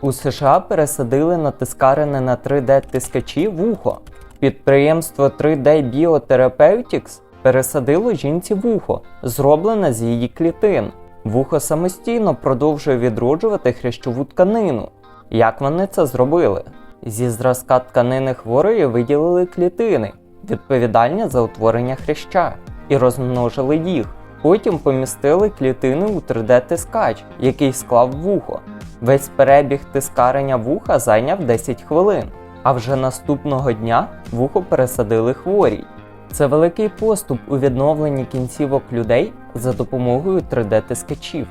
У США пересадили на тискарене на 3D-тискачі вухо. Підприємство 3D Biotherapeutics пересадило жінці вухо, зроблене з її клітин. Вухо самостійно продовжує відроджувати хрящову тканину. Як вони це зробили? Зі зразка тканини хворої виділили клітини, відповідальні за утворення хряща, і розмножили їх. Потім помістили клітини у 3D-тискач, який склав вухо. Весь перебіг тискарення вуха зайняв 10 хвилин, а вже наступного дня вухо пересадили хворій. Це великий поступ у відновленні кінцівок людей за допомогою 3D-тискачів.